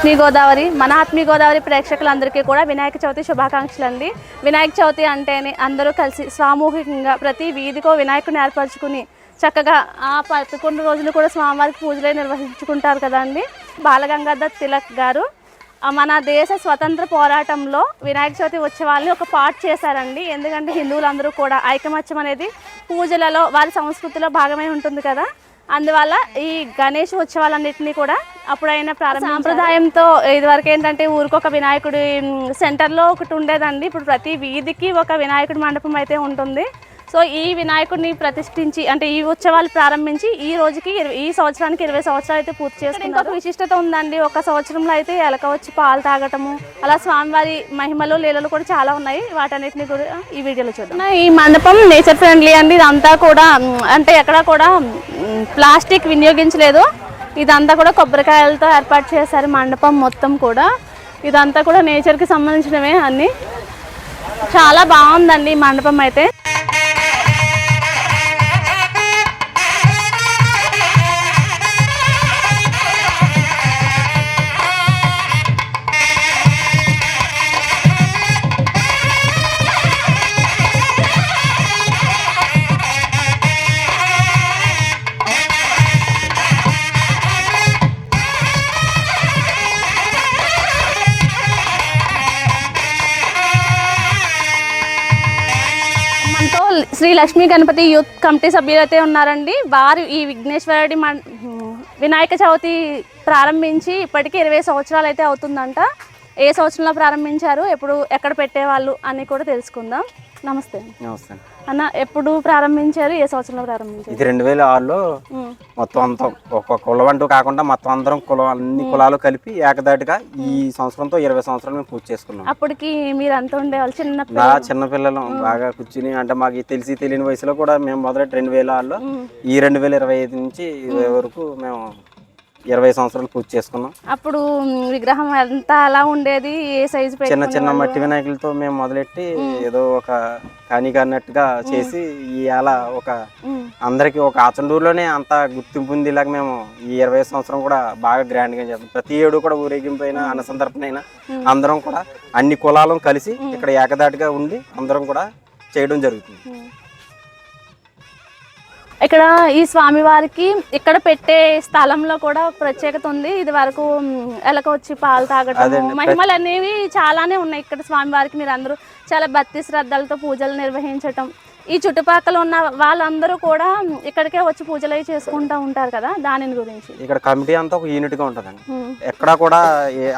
ఆత్మీయ గోదావరి మన ఆత్మీయ గోదావరి ప్రేక్షకులందరికీ కూడా వినాయక చవితి శుభాకాంక్షలు అండి. వినాయక చవితి అంటేనే అందరూ కలిసి సామూహికంగా ప్రతి వీధికో వినాయకుని ఏర్పరచుకుని చక్కగా ఆ పదకొండు రోజులు కూడా స్వామివారికి పూజలే నిర్వహించుకుంటారు కదండి బాలగంగాధర్ తిలక్ గారు మన దేశ స్వతంత్ర పోరాటంలో వినాయక చవితి ఉత్సవాల్ని ఒక పార్ట్ చేశారండి. ఎందుకంటే హిందువులందరూ కూడా ఐకమత్యం అనేది పూజలలో వారి సంస్కృతిలో భాగమై ఉంటుంది కదా. అందువల్ల ఈ గణేష్ ఉత్సవాలన్నింటినీ కూడా అప్పుడైనా ప్రారంభ సాంప్రదాయంతో ఇదివరకు ఏంటంటే ఊరికొక వినాయకుడి సెంటర్లో ఒకటి ఉండేదండి. ఇప్పుడు ప్రతి వీధికి ఒక వినాయకుడి మండపం అయితే ఉంటుంది. సో ఈ వినాయకుడిని ప్రతిష్ఠించి అంటే ఈ ఉత్సవాలు ప్రారంభించి ఈ రోజుకి ఈ సంవత్సరానికి ఇరవై సంవత్సరాలు అయితే పూర్తి చేసుకున్నారు. ఇంకొక విశిష్టత ఉందండి. ఒక సంవత్సరంలో అయితే ఎలక వచ్చి పాలు తాగటము అలా స్వామివారి మహిమలు లీలలు కూడా చాలా ఉన్నాయి. వాటన్నిటిని కూడా ఈ వీడియోలో చూద్దాం. ఈ మండపం నేచర్ ఫ్రెండ్లీ అండి. ఇదంతా కూడా అంటే ఎక్కడ కూడా ప్లాస్టిక్ వినియోగించలేదు. ఇదంతా కూడా కొబ్బరికాయలతో ఏర్పాటు చేశారు మండపం మొత్తం కూడా. ఇదంతా కూడా నేచర్కి సంబంధించినవే అన్నీ. చాలా బాగుందండి ఈ మండపం అయితే. శ్రీ లక్ష్మీ గణపతి యూత్ కమిటీ సభ్యులు అయితే ఉన్నారండి. వారు ఈ విఘ్నేశ్వరుడి మన్ వినాయక చవితి ప్రారంభించి ఇప్పటికీ ఇరవై సంవత్సరాలు అయితే అవుతుందంట. ఏ సంవత్సరంలో ప్రారంభించారు ఎప్పుడు ఎక్కడ పెట్టేవాళ్ళు అని కూడా తెలుసుకుందాం. నమస్తే నమస్తే అన్న ఎప్పుడు ప్రారంభించారు? ఏ సంవత్సరంలో ప్రారంభించారు? ఇది రెండు వేల ఆరులో మొత్తం అంతా ఒక కులం అంటూ కాకుండా మొత్తం అందరం కులం అన్ని కులాలు కలిపి ఏకదాటిగా ఈ సంవత్సరంతో ఇరవై సంవత్సరాలు మేము పూజ చేసుకున్నాం. అప్పటికి మీరు అంత ఉండేవాళ్ళు చిన్న నా చిన్నపిల్లలు బాగా కూర్చుని అంటే మాకు తెలిసి తెలియని వయసులో కూడా మేము మొదలెట్టి రెండు వేల ఆరులో ఈ రెండు వేల ఇరవై ఐదు నుంచి ఇరవై వరకు మేము ఇరవై సంవత్సరాలు పూజ చేసుకున్నాం. అప్పుడు విగ్రహం ఎంత అలా ఉండేది ఏ సైజు చిన్న చిన్న మట్టి వినాయకులతో మేము మొదలెట్టి ఏదో ఒక కాని కానట్టుగా చేసి ఈ అలా ఒక అందరికి ఒక ఆచండూరులోనే అంత గుర్తింపు ఉంది ఇలాగ మేము ఈ ఇరవై సంవత్సరం కూడా బాగా గ్రాండ్గా చేస్తాం. ప్రతి ఏడు కూడా ఊరేగింపు అయినా అన్న సందర్భన అయినా అందరం కూడా అన్ని కులాలను కలిసి ఇక్కడ ఏకదాటిగా ఉండి అందరం కూడా చేయడం జరుగుతుంది. ఇక్కడ ఈ స్వామివారికి ఇక్కడ పెట్టే స్థలంలో కూడా ప్రత్యేకత ఉంది. ఇది వరకు ఎలక వచ్చి పాలు తాగటం మహిమలు అనేవి చాలానే ఉన్నాయి. ఇక్కడ స్వామివారికి మీరు అందరూ చాలా భక్తి శ్రద్ధలతో పూజలు నిర్వహించటం. ఈ చుట్టుపక్కల ఉన్న వాళ్ళందరూ కూడా ఇక్కడికే వచ్చి పూజలు అవి చేసుకుంటూ ఉంటారు కదా దాని గురించి. ఇక్కడ కమిటీ అంతా ఒక యూనిట్గా ఉంటదండి ఎక్కడా కూడా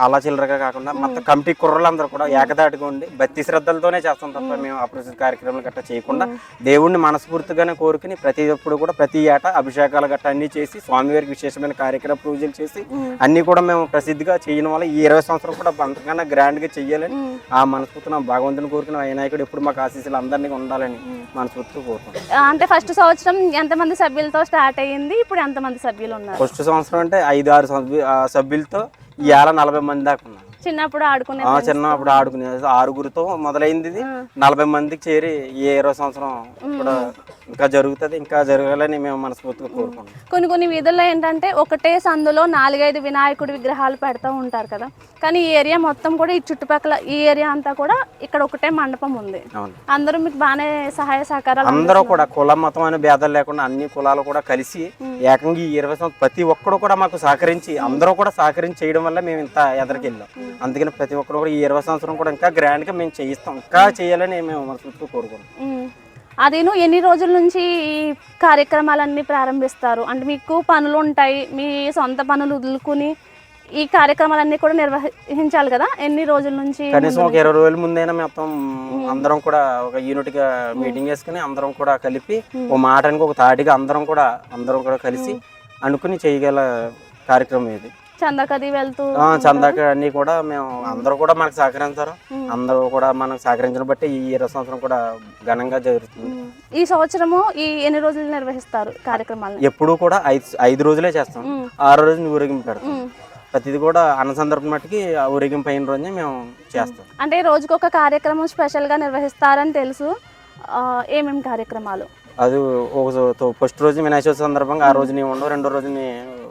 అలా చిల్లరగా కాకుండా మొత్తం కమిటీ కుర్రలందరూ కూడా ఏకదాటిగా ఉండి భక్తి శ్రద్ధలతోనే చేస్తాం తప్ప మేము అప్రసిద్ధ కార్యక్రమాలు గట్రా చేయకుండా దేవుణ్ణి మనస్ఫూర్తిగానే కోరుకుని ప్రతి ఒప్పుడు కూడా ప్రతి ఏటా అభిషేకాలు గట్రా అన్ని చేసి స్వామివారికి విశేషమైన కార్యక్రమ పూజలు చేసి అన్ని కూడా మేము ప్రసిద్ధిగా చేయడం వల్ల ఈ ఇరవై సంవత్సరం కూడా అంతకన్నా గ్రాండ్గా చెయ్యాలని ఆ మనస్ఫూర్తి భగవంతుని కోరుకున్న ఆ వినాయకుడు ఎప్పుడు మాకు ఆశీస్సులు అందరినీ ఉండాలని అంటే ఫస్ట్ సంవత్సరం ఎంతమంది సభ్యులతో స్టార్ట్ అయ్యింది? ఇప్పుడు ఎంతమంది సభ్యులు ఉన్నారు? ఫస్ట్ సంవత్సరం అంటే ఐదు ఆరు సభ్యులతో ఇవాళ నలభై మంది దాకా ఉన్నారు. చిన్నప్పుడు ఆడుకునే చిన్నప్పుడు ఆడుకునే ఆరుగురితో మొదలైంది ఇది. నలభై మందికి చేరి ఈ ఇరవై సంవత్సరం కూడా ఇంకా జరుగుతుంది ఇంకా జరగాలని మేము మనస్ఫూర్తిగా కోరుకుంటాం కొన్ని కొన్ని వీధుల్లో ఏంటంటే ఒకటే సందులో నాలుగైదు వినాయకుడి విగ్రహాలు పెడతా ఉంటారు కదా. కానీ ఈ ఏరియా మొత్తం కూడా ఈ చుట్టుపక్కల ఈ ఏరియా అంతా కూడా ఇక్కడ ఒకటే మండపం ఉంది. అందరూ మీకు బాగానే సహాయ సహకారాలు అందరూ కూడా కుల మతం అనే భేదాలు లేకుండా అన్ని కులాలు కూడా కలిసి ఏకంగా ఈ ఇరవై సంవత్సరం ప్రతి ఒక్కరు కూడా మాకు సహకరించి అందరూ కూడా సహకరించి చేయడం వల్ల మేము ఇంత ఎదరికెళ్ళాం. అందుకని ప్రతి ఒక్కరు కూడా ఈ ఇరవై సంవత్సరం కూడా ఇంకా గ్రాండ్గా మేము చేయిస్తాం. ఇంకా చేయాలని మేము మనస్ఫూర్తిగా కోరుకుంటాం. అదేను ఎన్ని రోజుల నుంచి ఈ కార్యక్రమాలన్నీ ప్రారంభిస్తారు? అంటే మీకు పనులు ఉంటాయి మీ సొంత పనులు వదులుకుని ఈ కార్యక్రమాలన్నీ కూడా నిర్వహించాలి కదా? ఎన్ని రోజుల నుంచి కనీసం ఒక ఇరవై రోజుల ముందైనా మొత్తం అందరం కూడా ఒక యూనిట్గా మీటింగ్ వేసుకుని అందరం కూడా కలిపి ఒక మాటానికి ఒక తాటిగా అందరం కూడా అందరం కూడా కలిసి అనుకుని చేయగల కార్యక్రమం ఇది. చందకది వెళ్తూ చందాక అన్ని కూడా మేము అందరూ కూడా మనకు సహకరిస్తారు అందరూ కూడా మనకు సహకరించిన బట్టి ఈ ఇరవై సంవత్సరం కూడా ఘనంగా జరుగుతుంది. ఈ సంవత్సరము ఈ ఎన్ని రోజులు నిర్వహిస్తారు కార్యక్రమాలను? ఎప్పుడు కూడా ఐదు ఐదు రోజులే చేస్తాం. ఆరో రోజు ఊరేగింపు పెడతాం. ప్రతిది కూడా అన్న సందర్భం మట్టుకి ఊరేగింపు అయిన రోజునే మేము చేస్తాం. అంటే రోజుకొక కార్యక్రమం స్పెషల్గా నిర్వహిస్తారని తెలుసు. ఏమేమి కార్యక్రమాలు? అది ఒక ఫస్ట్ రోజు వినాయక చవితి సందర్భంగా ఆ రోజు నీ ఉండవు రెండో రోజుని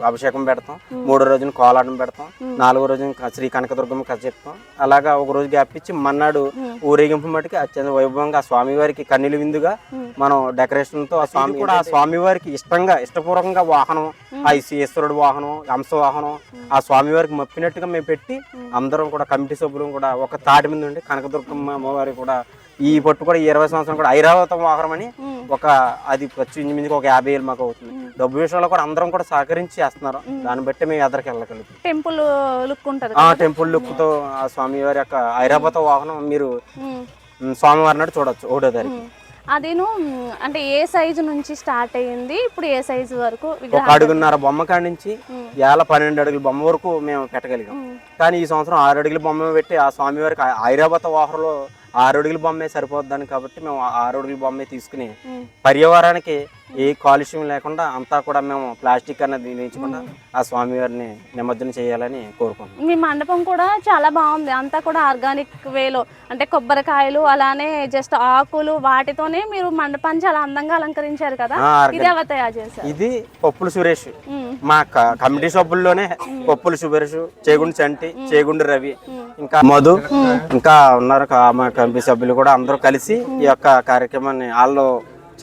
అభిషేకం పెడతాం మూడో రోజున కోలాటం పెడతాం నాలుగో రోజున శ్రీ కనకదుర్గమ్మ కథ చెప్తాం. అలాగా ఒక రోజు గ్యాప్ ఇచ్చి మన్నాడు ఊరేగింపు మటుకి అత్యంత వైభవంగా ఆ స్వామివారికి కన్నీలు విందుగా మనం డెకరేషన్తో ఆ స్వామి కూడా ఆ స్వామివారికి ఇష్టంగా ఇష్టపూర్వకంగా వాహనం ఆ ఈశ్వరుడు వాహనం హంస వాహనం ఆ స్వామివారికి మప్పినట్టుగా మేము పెట్టి అందరం కూడా కమిటీ సభ్యులు కూడా ఒక తాటి మీద ఉండి కనకదుర్గమ్మ అమ్మవారి కూడా ఈ పట్టు కూడా ఈ ఇరవై సంవత్సరం కూడా ఐరావతం వాహనం అని ఒక అది వచ్చి ఇంచుమించుగా ఒక యాభై ఏళ్ళు మాకు అవుతుంది. డబ్బు విషయంలో కూడా అందరం కూడా సహకరించి చేస్తున్నారు. దాన్ని బట్టి మేము ఎదరికి వెళ్ళగలుగుతాం. టెంపుల్ లుక్ ఉంటుంది ఆ టెంపుల్ లుక్తో ఆ స్వామివారి యొక్క ఐరావత వాహనం మీరు స్వామివారి నాడు చూడొచ్చు ఒకటో తారీఖు ఉమ్. అదేను అంటే ఏ సైజు నుంచి స్టార్ట్ అయ్యింది? ఇప్పుడు ఏ సైజు వరకు ఒక అడుగున్నర బొమ్మ కాడి నుంచి ఏళ్ళ పన్నెండు అడుగుల బొమ్మ వరకు మేము పెట్టగలిగాం. కానీ ఈ సంవత్సరం ఆరు అడుగుల బొమ్మ పెట్టి ఆ స్వామివారికి ఐరావత వాహనంలో ఆరు అడుగుల బొమ్మే సరిపోద్దని కాబట్టి మేము ఆ ఆరు అడుగుల బొమ్మే తీసుకుని. పర్యావరణానికి ఏ కాలుష్యం లేకుండా అంతా కూడా మేము ప్లాస్టిక్ అన్నది నిలించకుండా ఆ స్వామివారిని నిమజ్జనం చేయాలని కోరుకుంటున్నాం. మీ మండపం కూడా చాలా బాగుంది. అంతా కూడా ఆర్గానిక్ వేలో అంటే కొబ్బరికాయలు అలానే జస్ట్ ఆకులు వాటితోనే మీరు మండపాన్ని చాలా అందంగా అలంకరించారు కదా? ఇది ఎవరు తయారు చేశారు? ఇది పప్పుల సురేష్. మా కమిటీ సభ్యుల్లోనే పప్పుల సురేష్ చేగుండి చంటి చేగుండి రవి ఇంకా మధు ఇంకా ఉన్నారు మా కమిటీ సభ్యులు కూడా అందరూ కలిసి ఈ యొక్క కార్యక్రమాన్ని వాళ్ళు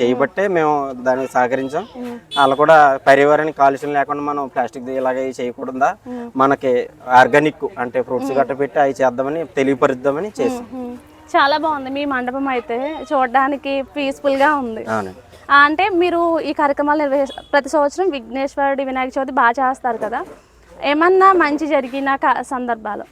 చేయబట్టే మేము దానికి సహకరించాం. వాళ్ళు కూడా పర్యావరణానికి కాలుష్యం లేకుండా మనం ప్లాస్టిక్ ఇలాగే చేయకూడదా? మనకి ఆర్గానిక్ అంటే ఫ్రూట్స్ గట్ట పెట్టి అవి చేద్దామని తెలియపరుద్దామని చేసాం. చాలా బాగుంది. మీ మండపం అయితే చూడడానికి పీస్ఫుల్గా ఉంది. అంటే మీరు ఈ కార్యక్రమాలు నిర్వహి ప్రతి సంవత్సరం విఘ్నేశ్వరుడి వినాయక చవితి బాగా చేస్తారు కదా? ఏమన్నా మంచి జరిగిన సందర్భాలు?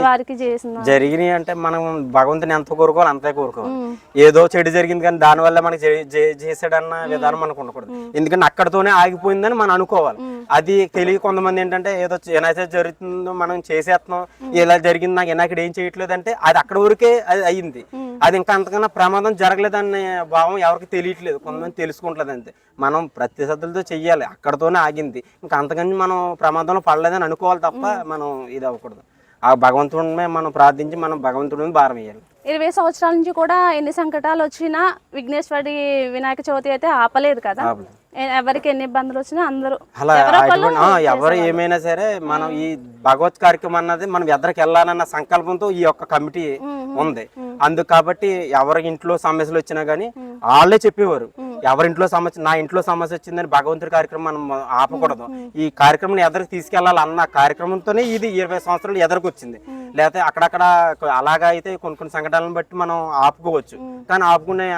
వారికి చేసిన జరిగినాయి అంటే మనం భగవంతుని ఎంత కోరుకోవాలి అంతే కోరుకోవాలి. ఏదో చెడు జరిగింది కానీ దానివల్ల మనకి జే- జే- చేసాడన్న విధానం మనకు ఉండకూడదు. ఎందుకంటే అక్కడతోనే ఆగిపోయిందని మనం అనుకోవాలి. అది తెలియ కొంతమంది ఏంటంటే ఏదో ఏదైతే జరుగుతుందో మనం చేసేస్తున్నాం ఇలా జరిగింది నాకు నాకు ఏం చేయట్లేదు అంటే అది అక్కడ వరకే అది అయ్యింది అది ఇంకా అంతకన్నా ప్రమాదం జరగలేదనే భావం ఎవరికి తెలియట్లేదు. కొంతమంది తెలుసుకుంటలేదు అంతే. మనం ప్రతి శ్రద్ధలతో చెయ్యాలి. అక్కడతోనే ఆగింది. ఇంకా అంతకని మనం ప్రమాదంలో పడలేదని అనుకోవాలి తప్ప మనం ఇది అవ్వకూడదు. ఆ భగవంతుడిని మనం ప్రార్థించి మనం భగవంతుడిని భారం వేయాలి. ఇరవై సంవత్సరాల నుంచి కూడా ఎన్ని సంకటాలు వచ్చినా విఘ్నేశ్వరుడి వినాయక చవితి అయితే ఆపలేదు కదా? ఎవరికి ఎన్ని ఇబ్బందులు వచ్చినా అందరూ అలా ఎవరో ఏమైనా సరే మనం ఈ భగవత్ కార్యక్రమం అన్నది మనం ఎద్దరికి వెళ్ళాలన్న సంకల్పంతో ఈ యొక్క కమిటీ ఉంది. అందుకు కాబట్టి ఎవరి ఇంట్లో సమస్యలు వచ్చినా గానీ వాళ్ళే చెప్పేవారు. ఎవరి ఇంట్లో సమస్య నా ఇంట్లో సమస్య వచ్చిందని భగవంతుడి కార్యక్రమం మనం ఆపకూడదు. ఈ కార్యక్రమం ఎదరికి తీసుకెళ్ళాలి అన్న కార్యక్రమంతోనే ఇది ఇరవై సంవత్సరాలు ఎదరికి వచ్చింది లేకపోతే అక్కడక్కడ అలాగా అయితే కొన్ని కొన్ని సంఘటనలను బట్టి మనం ఆపుకోవచ్చు. కానీ ఆపుకునే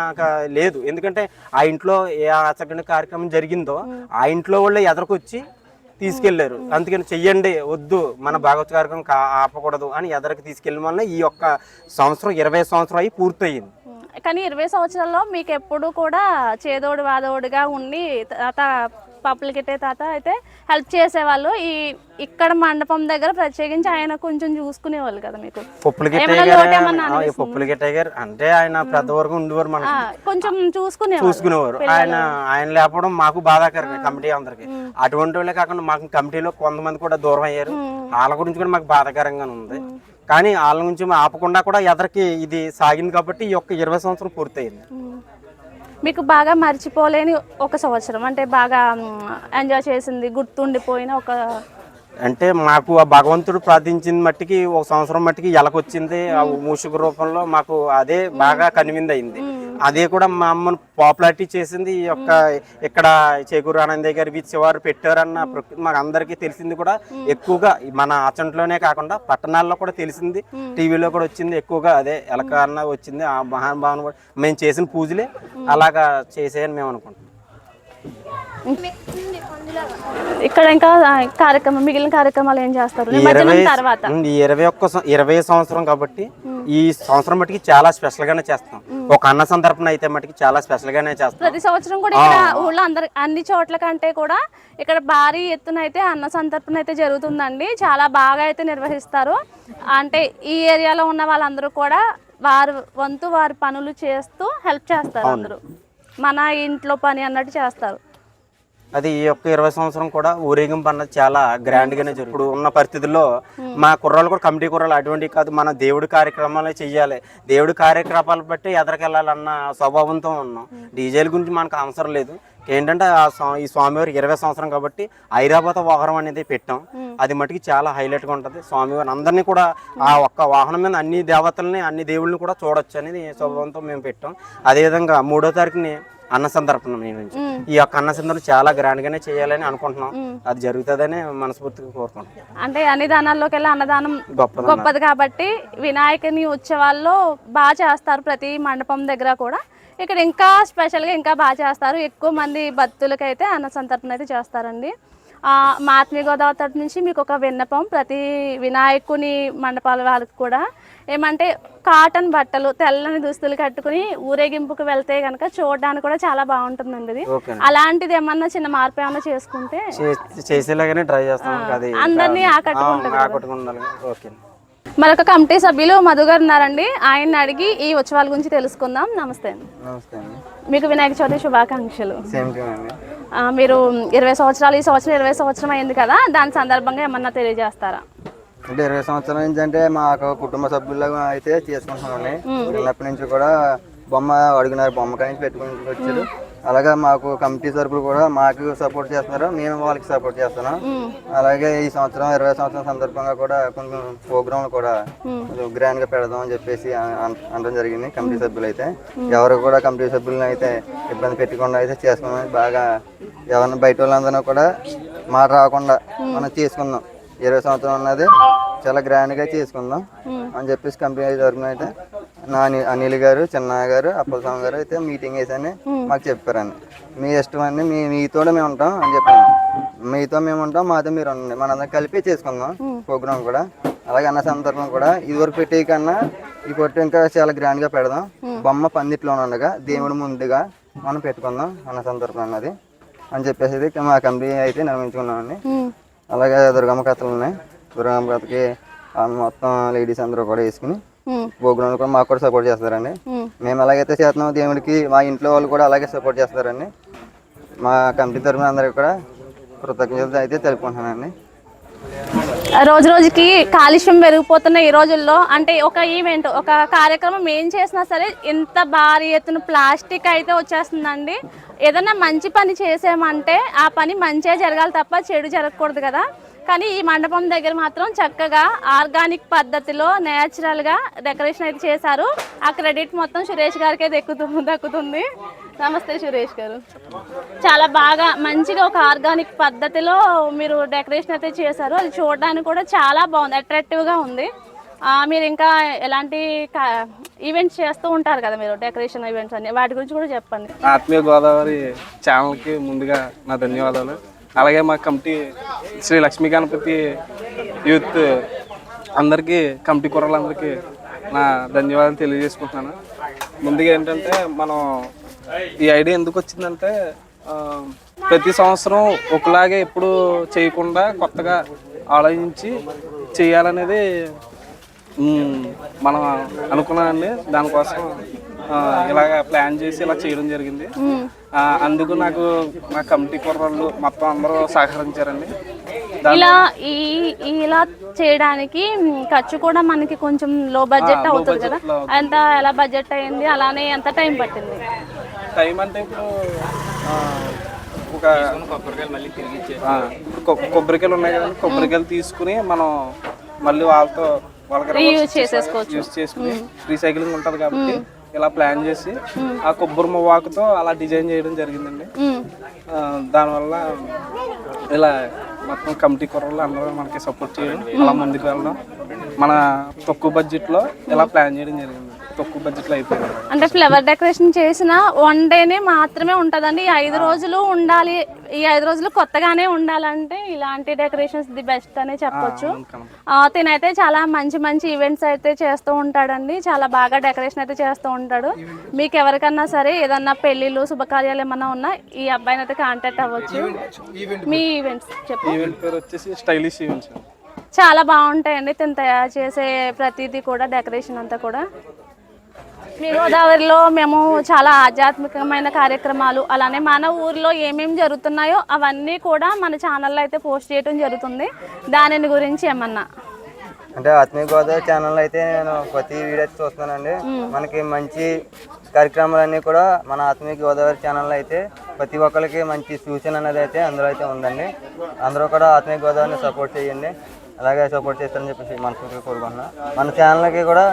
లేదు. ఎందుకంటే ఆ ఇంట్లో ఏ ఆచరణ కార్యక్రమం జరిగిందో ఆ ఇంట్లో వాళ్ళే ఎదరికొచ్చి తీసుకెళ్ళారు అందుకని చెయ్యండి వద్దు మన భాగవత్ కార్యక్రమం కా- ఆపకూడదు అని ఎదరికి తీసుకెళ్ళడం వల్ల ఈ యొక్క సంవత్సరం ఇరవై సంవత్సరం అయి పూర్తయింది. కానీ ఇరవై సంవత్సరాల్లో మీకు ఎప్పుడు కూడా చేదోడు వాదోడుగా ఉండి తాత పప్పులకిట్టే తాత అయితే హెల్ప్ చేసేవాళ్ళు. ఈ ఇక్కడ మండపం దగ్గర ప్రత్యేకించి ఆయన కొంచెం చూసుకునేవాళ్ళు కదా మీకు. పప్పుల గారు పప్పుల అంటే ఆయన పెద్ద వరకు ఉండేవారు మనం కొంచెం చూసుకునేవాళ్ళు. చూసుకునేవారు. ఆయన ఆయన లేకపోవడం మాకు బాధాకరమే కమిటీ అందరికి. అటువంటి వాళ్ళే కాకుండా మాకు కమిటీలో కొంతమంది కూడా దూరం అయ్యారు. వాళ్ళ గురించి కూడా మాకు బాధాకరంగా ఉంది. కానీ వాళ్ళ నుంచి ఆపకుండా కూడా ఎదరికి ఇది సాగింది కాబట్టి ఈ యొక్క ఇరవై సంవత్సరం పూర్తయింది. మీకు బాగా మర్చిపోలేని ఒక సంవత్సరం అంటే బాగా ఎంజాయ్ చేసింది గుర్తుండిపోయిన ఒక అంటే మాకు ఆ భగవంతుడు ప్రార్థించిన మట్టికి ఒక సంవత్సరం మట్టికి ఎలకొచ్చింది ఆ మూషిక రూపంలో మాకు అదే బాగా కనువింది అయింది అదే కూడా మా అమ్మను పాపులారిటీ చేసింది. ఈ యొక్క ఇక్కడ చేకూరు ఆనందయ్య గారి వీధి శివారు పెట్టారన్న మాకు అందరికీ తెలిసింది కూడా. ఎక్కువగా మన అచంట్లోనే కాకుండా పట్టణాల్లో కూడా తెలిసింది. టీవీలో కూడా వచ్చింది. ఎక్కువగా అదే ఎలక అన్న వచ్చింది. ఆ మహానుభావుని కూడా మేము చేసిన పూజలే అలాగా చేసేయని మేము అనుకుంటున్నాం. ఇక్కడ ఇంకా కార్యక్రమం మిగిలిన కార్యక్రమాలు ఏం చేస్తారు? నిమజ్జనం ఇరవై తర్వాత? ఒక్క ఇరవై సంవత్సరం కాబట్టి ఈ సంవత్సరం మటుకి చాలా స్పెషల్ గానే చేస్తాం ఒక అన్న సందర్భన అయితే మటుకి చాలా స్పెషల్ గానే చేస్తాం. ప్రతి సంవత్సరం కూడా ఇక్కడ ఊళ్ళో అందరి అన్ని చోట్ల కంటే కూడా ఇక్కడ భారీ ఎత్తున అయితే అన్న సంతర్పణ అయితే జరుగుతుందండి. చాలా బాగా అయితే నిర్వహిస్తారు. అంటే ఈ ఏరియాలో ఉన్న వాళ్ళందరూ కూడా వారు వంతు వారి పనులు చేస్తూ హెల్ప్ చేస్తారు అందరూ. మన ఇంట్లో పని అన్నట్టు చేస్తారు. అది ఈ యొక్క ఇరవై సంవత్సరం కూడా ఊరేగింపు అన్నది చాలా గ్రాండ్ గానే ఇప్పుడు ఉన్న పరిస్థితుల్లో మా కుర్రాలు కూడా కమిటీ కుర్రాలు అటువంటివి కాదు మన దేవుడి కార్యక్రమాలే చెయ్యాలి. దేవుడి కార్యక్రమాలు బట్టి ఎదరికెళ్ళాలన్న స్వభావంతో ఉన్నాం. డీజేల గురించి మనకు అవసరం లేదు. ఏంటంటే ఆ ఈ స్వామివారి ఇరవై సంవత్సరం కాబట్టి ఐరావత వాహనం అనేది పెట్టాం. అది మటుకి చాలా హైలైట్గా ఉంటది. స్వామివారి అందరినీ కూడా ఆ ఒక్క వాహనం మీద అన్ని దేవతల్ని అన్ని దేవుళ్ళని కూడా చూడొచ్చు అనేది స్వభావంతో మేము పెట్టాం. అదేవిధంగా మూడో తారీఖుని అన్న సందర్పణ నుంచి ఈ యొక్క అన్న సందర్భం చాలా గ్రాండ్ గానే చేయాలని అనుకుంటున్నాం. అది జరుగుతుందని మనస్ఫూర్తిగా కోరుకుంటున్నాం. అంటే అన్ని దానాల్లోకి వెళ్ళి అన్నదానం గొప్పది కాబట్టి వినాయకుని ఉత్సవాల్లో బాగా చేస్తారు ప్రతి మండపం దగ్గర కూడా. ఇక్కడ ఇంకా స్పెషల్గా ఇంకా బాగా చేస్తారు. ఎక్కువ మంది భక్తులకైతే అన్న సంతర్పణ అయితే చేస్తారండి. ఆ, మా ఆత్మీయ గోదావరి తరపు నుంచి మీకు ఒక విన్నపం ప్రతి వినాయకుని మండపాల వాళ్ళకి కూడా. ఏమంటే కాటన్ బట్టలు తెల్లని దుస్తులు కట్టుకుని ఊరేగింపుకు వెళ్తే కనుక చూడడానికి కూడా చాలా బాగుంటుందండి ఇది. అలాంటిది ఏమన్నా చిన్న మార్పు ఏమన్నా చేసుకుంటే? చేసేలాగానే ట్రై చేస్తాం అది అందరినీ మరొక కమిటీ సభ్యులు మధు గారు ఉన్నారండి. ఆయన్ని అడిగి ఈ ఉత్సవాల గురించి తెలుసుకుందాం. నమస్తే మీకు వినాయక చవితి శుభాకాంక్షలు. మీరు ఇరవై సంవత్సరాలు ఈ సంవత్సరం ఇరవై సంవత్సరం అయింది కదా దాని సందర్భంగా ఏమన్నా తెలియజేస్తారా? అంటే ఇరవై సంవత్సరాల నుంచి అంటే మాకు కుటుంబ సభ్యులుగా అయితే చేసుకుంటున్నామండి. చిన్నప్పటి నుంచి కూడా బొమ్మ అడుగున్నారు బొమ్మ కానీ పెట్టుకుని వచ్చారు. అలాగే మాకు కమిటీ తరపులు కూడా మాకు సపోర్ట్ చేస్తున్నారు మేము వాళ్ళకి సపోర్ట్ చేస్తున్నాం. అలాగే ఈ సంవత్సరం ఇరవై సంవత్సరం సందర్భంగా కూడా కొన్ని ప్రోగ్రాంలు కూడా గ్రాండ్గా పెడదాం అని చెప్పేసి అన- అన- అనడం జరిగింది కమిటీ సభ్యులు అయితే. ఎవరు కూడా కమిటీ సభ్యులను అయితే ఇబ్బంది పెట్టకుండా అయితే చేసుకున్నాం బాగా ఎవరిని బయట వాళ్ళందరూ కూడా మాట రాకుండా మనం చేసుకుందాం ఇరవై సంవత్సరం ఉన్నది చాలా గ్రాండ్గా చేసుకుందాం అని చెప్పేసి కంపెనీ తరఫున అయితే నా అని- అనిల్ గారు చిన్న గారు అప్పల స్వామి గారు అయితే మీటింగ్ వేసని మాకు చెప్పారండి. మీ ఇష్టం అండి మీ మీతోనే మేము ఉంటాం అని చెప్పాను మీతో మేము ఉంటాం మాతో మీరు ఉండండి. మనందరం కలిపి చేసుకుందాం ప్రోగ్రామ్ కూడా. అలాగే అన్న సందర్భం కూడా. ఇదివరకు పెట్టే కన్నా ఈ పొట్టు ఇంకా చాలా గ్రాండ్గా పెడదాం. బొమ్మ పందిట్లో ఉండగా దేవుడు ముందుగా మనం పెట్టుకుందాం అన్న సందర్భం అన్నది అని చెప్పేసి మా కంపెనీ అయితే నిర్మించుకున్నామండి. అలాగే దుర్గమ్మ కథలు ఉన్నాయి దుర్గమ్మ కథకి ఆ మొత్తం లేడీస్ అందరూ కూడా వేసుకుని ప్రోగ్రామ్ కూడా మాకు కూడా సపోర్ట్ చేస్తారండి. మేము ఎలాగైతే చేస్తున్నామో దేవుడికి మా ఇంట్లో వాళ్ళు కూడా అలాగే సపోర్ట్ చేస్తారండి. మా కమిటీ తరఫున అందరికి కూడా కృతజ్ఞతలు అయితే తెలుపుకుంటున్నానండి. రోజు రోజుకి కాలుష్యం పెరిగిపోతున్న ఈ రోజుల్లో అంటే ఒక ఈవెంట్ ఒక కార్యక్రమం ఏం చేసినా సరే ఎంత భారీ ఎత్తున ప్లాస్టిక్ అయితే వచ్చేస్తుందండి. ఏదైనా మంచి పని చేసామంటే ఆ పని మంచిగా జరగాలి తప్ప చెడు జరగకూడదు కదా. కానీ ఈ మండపం దగ్గర మాత్రం చక్కగా ఆర్గానిక్ పద్ధతిలో నేచురల్గా డెకరేషన్ అయితే చేశారు. ఆ క్రెడిట్ మొత్తం సురేష్ గారికి దక్కుతుంది దక్కుతుంది. నమస్తే సురేష్ గారు. చాలా బాగా మంచిగా ఒక ఆర్గానిక్ పద్ధతిలో మీరు డెకరేషన్ అయితే చేశారు. అది చూడడానికి కూడా చాలా బాగుంది అట్రాక్టివ్గా ఉంది. మీరు ఇంకా ఎలాంటి ఈవెంట్స్ చేస్తూ ఉంటారు కదా మీరు డెకరేషన్ ఈవెంట్స్ అన్ని. వాటి గురించి కూడా చెప్పండి. ఆత్మీయ గోదావరి ఛానల్కి ముందుగా నా ధన్యవాదాలు. అలాగే మా కమిటీ శ్రీ లక్ష్మీ గణపతి యూత్ అందరికీ కమిటీ కుర్రలందరికీ నా ధన్యవాదాలు తెలియజేసుకుంటున్నాను. ముందుగా ఏంటంటే మనం ఈ ఐడియా ఎందుకు వచ్చిందంటే ప్రతి సంవత్సరం ఒకలాగే ఎప్పుడు చేయకుండా కొత్తగా ఆలోచించి చేయాలనేది మనం అనుకున్నానండి. దానికోసం ఆ, ఇలాగ ప్లాన్ చేసి ఇలా చేయడం జరిగింది. ఆ, అందుకు నాకు మా కమిటీ కుర్రోళ్ళు మొత్తం అందరూ సహకరించారండి. ఇలా ఈ ఇలా చేయడానికి ఖర్చు కూడా మనకి కొంచెం లో బడ్జెట్ అవుతుంది కదా. ఎంత ఎలా బడ్జెట్ అయింది అలానే ఎంత టైం పట్టింది? టైం అంటే ఇప్పుడు ఆ, ఒక కొబ్బరికాయలు ఉన్నాయి కదండి. కొబ్బరికాయలు తీసుకుని మనం మళ్ళీ వాళ్ళతో వాళ్ళకి రీయూజ్ చేసేసుకోవచ్చు. యూస్ చేసుకుని రీసైక్లింగ్ ఉంటుంది కాబట్టి ఇలా ప్లాన్ చేసి ఆ కొబ్బరి మువ్వాకుతో అలా డిజైన్ చేయడం జరిగిందండి. దానివల్ల ఇలా మొత్తం కమిటీ కుర్రలు అందరూ మనకి సపోర్ట్ చేయడం అలా ముందుకు వెళ్ళడం మన తక్కువ బడ్జెట్లో ఇలా ప్లాన్ చేయడం జరిగింది. తక్కువ బడ్జెట్లో అయిపోయింది. అంటే ఫ్లవర్ డెకరేషన్ చేసిన వన్ డేనే మాత్రమే ఉంటుందండి. ఈ ఐదు రోజులు ఉండాలి. ఈ ఐదు రోజులు కొత్తగానే ఉండాలంటే ఇలాంటి డెకరేషన్స్ ది బెస్ట్ అనే చెప్పొచ్చు. తినైతే చాలా మంచి మంచి ఈవెంట్స్ అయితే చేస్తూ ఉంటాడండి. చాలా బాగా డెకరేషన్ అయితే చేస్తూ ఉంటాడు. మీకు ఎవరికన్నా సరే ఏదన్నా పెళ్ళిళ్ళు శుభకార్యాలు ఏమన్నా ఉన్నా ఈ అబ్బాయిని అయితే కాంటాక్ట్ అవ్వచ్చు. మీ ఈవెంట్స్ చెప్పు. ఈవెంట్ పేరు వచ్చేసి స్టైలిష్ ఈవెంట్స్ చాలా బాగుంటాయండి. తిను తయారు చేసే ప్రతిదీ కూడా డెకరేషన్ అంతా కూడా. మీ గోదావరిలో మేము చాలా ఆధ్యాత్మికమైన కార్యక్రమాలు అలానే మన ఊర్లో ఏమేమి జరుగుతున్నాయో అవన్నీ కూడా మన ఛానల్లో అయితే పోస్ట్ చేయడం జరుగుతుంది. దానిని గురించి ఏమన్నా? అంటే ఆత్మీయ గోదావరి ఛానల్ అయితే నేను ప్రతి వీడియో చూస్తున్నానండి. మనకి మంచి కార్యక్రమాలన్నీ కూడా మన ఆత్మీయ గోదావరి ఛానల్లో అయితే ప్రతి ఒక్కరికి మంచి సూచన అనేది అయితే అందులో అయితే ఉందండి. అందరూ కూడా ఆత్మీయ గోదావరిని సపోర్ట్ చేయండి. అలాగే సపోర్ట్ చేస్తారని చెప్పేసి మనస్ఫూర్తిగా కోరుకుంటున్నా. మన ఛానల్కి కూడా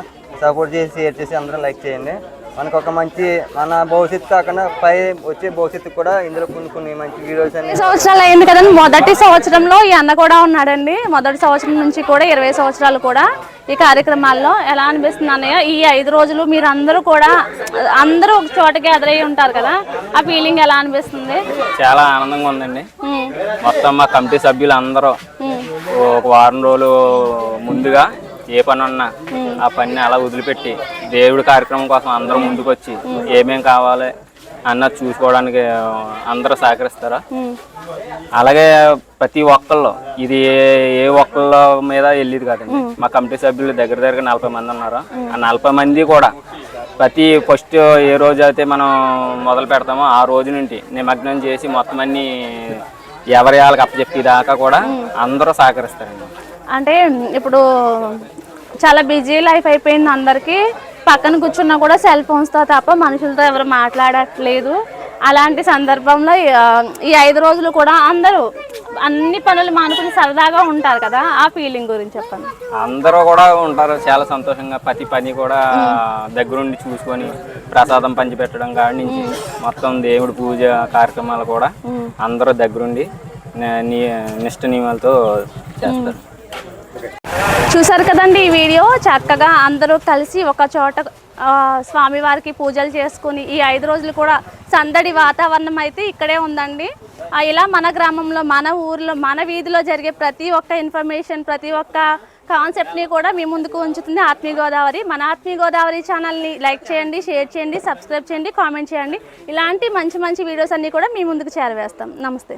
సపోర్ట్ చేసి షేర్ చేసి అందరూ లైక్ చేయండి. మనకు ఒక మంచి మన భవిష్యత్తు కాకుండా పై వచ్చే భవిష్యత్తు కూడా ఇందులో కొన్ని కొన్ని మంచి వీడియోస్ అన్ని సంవత్సరాలు అయింది కదండి. మొదటి సంవత్సరంలో ఈ అన్న కూడా ఉన్నాడండి. మొదటి సంవత్సరం నుంచి కూడా ఇరవై సంవత్సరాలు కూడా ఈ కార్యక్రమాల్లో ఎలా అనిపిస్తుంది అన్నయ్య? ఈ ఐదు రోజులు మీరు అందరూ కూడా అందరూ ఒక చోటకి ఎదురై ఉంటారు కదా. ఆ ఫీలింగ్ ఎలా అనిపిస్తుంది? చాలా ఆనందంగా ఉందండి. మొత్తం మా కమిటీ సభ్యులు అందరూ ఒక వారం రోజులు ముందుగా ఏ పని ఉన్నా ఆ పని అలా వదిలిపెట్టి దేవుడి కార్యక్రమం కోసం అందరూ ముందుకు వచ్చి ఏమేం కావాలి అన్నది చూసుకోవడానికి అందరూ సహకరిస్తారా? అలాగే ప్రతి ఒక్కళ్ళు ఇది ఏ ఏ ఒక్కళ్ళ మీద వెళ్ళేది కాదండి. మా కమిటీ సభ్యులు దగ్గర దగ్గర నలభై మంది ఉన్నారు? ఆ నలభై మంది కూడా ప్రతి ఫస్ట్ ఏ రోజు అయితే మనం మొదలు పెడతామో ఆ రోజు నుండి నిమగ్నం చేసి మొత్తం అన్ని ఎవరి వాళ్ళకి అప్పచెప్పేదాకా కూడా అందరూ సహకరిస్తారండి. అంటే ఇప్పుడు చాలా బిజీ లైఫ్ అయిపోయింది అందరికీ. పక్కన కూర్చున్నా కూడా సెల్ ఫోన్స్తో తప్ప మనుషులతో ఎవరు మాట్లాడట్లేదు. అలాంటి సందర్భంలో ఈ ఐదు రోజులు కూడా అందరూ అన్ని పనులు మానుకుని సరదాగా ఉంటారు కదా ఆ ఫీలింగ్ గురించి చెప్పండి. అందరూ కూడా ఉంటారు చాలా సంతోషంగా ప్రతి పని కూడా దగ్గరుండి చూసుకొని ప్రసాదం పంచిపెట్టడం కాడి నుంచి మొత్తం దేవుడి పూజ కార్యక్రమాలు కూడా అందరూ దగ్గరుండి నిష్ట నియమాలతో చేస్తారు. చూసారు కదండి ఈ వీడియో? చక్కగా అందరూ కలిసి ఒక చోట స్వామివారికి పూజలు చేసుకుని ఈ ఐదు రోజులు కూడా సందడి వాతావరణం అయితే ఇక్కడే ఉందండి. ఇలా మన గ్రామంలో మన ఊర్లో మన వీధిలో జరిగే ప్రతి ఒక్క ఇన్ఫర్మేషన్ ప్రతి ఒక్క కాన్సెప్ట్ని కూడా మీ ముందుకు ఉంచుతుంది ఆత్మీయ గోదావరి. మన ఆత్మీయ గోదావరి ఛానల్ని లైక్ చేయండి షేర్ చేయండి సబ్స్క్రైబ్ చేయండి కామెంట్ చేయండి. ఇలాంటి మంచి మంచి వీడియోస్ అన్నీ కూడా మీ ముందుకు చేరవేస్తాం. నమస్తే.